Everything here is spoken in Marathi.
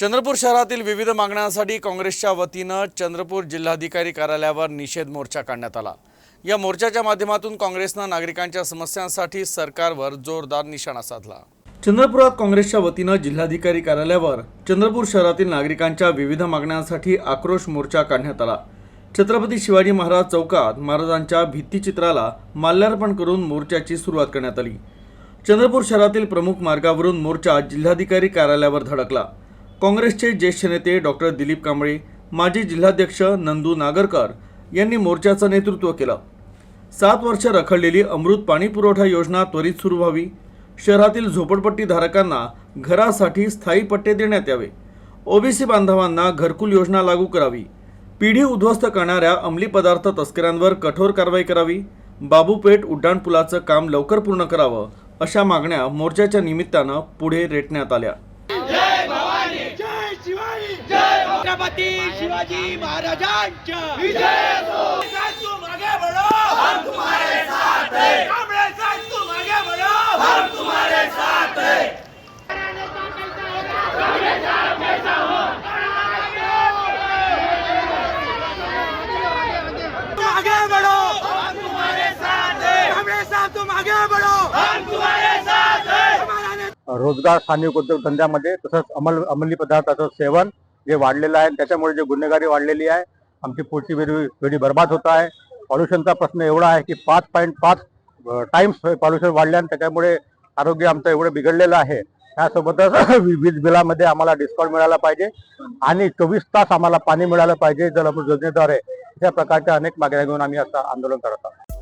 चंद्रपूर शहरातील विविध मागण्यांसाठी काँग्रेसच्या वतीनं चंद्रपूर जिल्हाधिकारी कार्यालयावर निषेध मोर्चा काढण्यात आला. या मोर्चाच्या माध्यमातून काँग्रेसनं नागरिकांच्या समस्यांसाठी सरकारवर जोरदार निशाणा साधला. चंद्रपुरात काँग्रेसच्या वतीनं जिल्हाधिकारी कार्यालयावर चंद्रपूर शहरातील नागरिकांच्या विविध मागण्यांसाठी आक्रोश मोर्चा काढण्यात आला. छत्रपती शिवाजी महाराज चौकात महाराजांच्या भित्तिचित्राला माल्यार्पण करून मोर्चाची सुरुवात करण्यात आली. चंद्रपूर शहरातील प्रमुख मार्गावरून मोर्चा जिल्हाधिकारी कार्यालयावर धडकला. काँग्रेसचे ज्येष्ठ नेते डॉक्टर दिलीप कांबळे माजी जिल्हाध्यक्ष नंदू नागरकर यांनी मोर्चाचं नेतृत्व केलं. सात वर्ष रखडलेली अमृत पाणी पुरवठा योजना त्वरित सुरू व्हावी. शहरातील झोपडपट्टी धारकांना घरासाठी स्थायी पट्टे देण्यात यावे. ओबीसी बांधवांना घरकुल योजना लागू करावी. पिढी उद्ध्वस्त करणाऱ्या अंमली पदार्थ तस्करांवर कठोर कारवाई करावी. बाबूपेठ उड्डाणपुलाचं काम लवकर पूर्ण करावं अशा मागण्या मोर्चाच्या निमित्तानं पुढे रेटण्यात आल्या. छत्रपती शिवाजी महाराजांच्या. विजय तू मागे बढ़ो हम तुम्हारे साथ हैं. कांबळे साथ तू मागे बढ़ो हम तुम्हारे साथ हैं. तुम आगे बढ़ो हम तुम्हारे साथ हैं. कांबळे साथ तुम आगे बढ़ो हम तुम्हारे साथ हैं. हमारा नेता रोजगार स्थानिक उद्योगधंद्यामध्ये तसंच अंमल अंमली पदार्थाचं सेवन जे वाढलेलं आहे त्याच्यामुळे जे गुन्हेगारी वाढलेली आहे आमची पुढची पिढी पिढी बर्बाद होत आहे. पॉल्युशनचा प्रश्न एवढा आहे की पाच पॉईंट पाच टाइम्स पॉल्युशन वाढले आणि त्याच्यामुळे आरोग्य आमचं एवढं बिघडलेलं आहे. त्यासोबतच वीज बिलामध्ये आम्हाला डिस्काउंट मिळाला पाहिजे आणि चोवीस तास आम्हाला पाणी मिळालं पाहिजे जल योजनेद्वारे. अशा प्रकारच्या अनेक मागण्या घेऊन आम्ही आता आंदोलन करत आहोत.